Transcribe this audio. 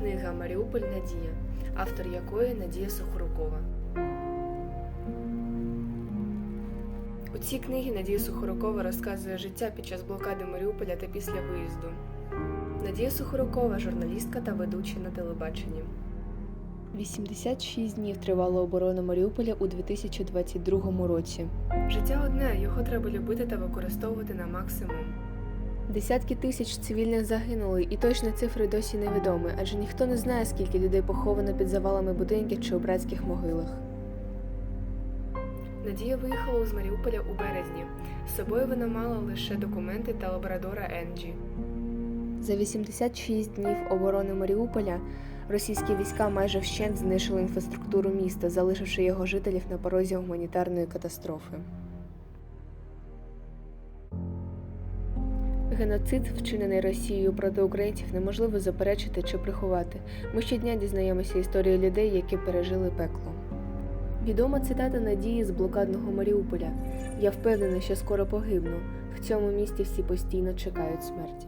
книга Маріуполь Надія, автор якої Надія Сухорукова. У цій книгі Надія Сухорукова розказує життя під час блокади Маріуполя та після виїзду. Надія Сухорукова журналістка та ведуча на телебаченні. 86 днів тривала оборона Маріуполя у 2022 році. Життя одне, його треба любити та використовувати на максимум. Десятки тисяч цивільних загинули, і точні цифри досі невідомі, адже ніхто не знає, скільки людей поховано під завалами будинків чи у братських могилах. Надія виїхала з Маріуполя у березні. З собою вона мала лише документи та лабрадора Енджі. За 86 днів оборони Маріуполя російські війська майже вщент знищили інфраструктуру міста, залишивши його жителів на порозі гуманітарної катастрофи. Геноцид, вчинений Росією проти українців, неможливо заперечити чи приховати. Ми щодня дізнаємося історії людей, які пережили пекло. Відома цитата Надії з блокадного Маріуполя: Я впевнена, що скоро погибну. В цьому місті всі постійно чекають смерті.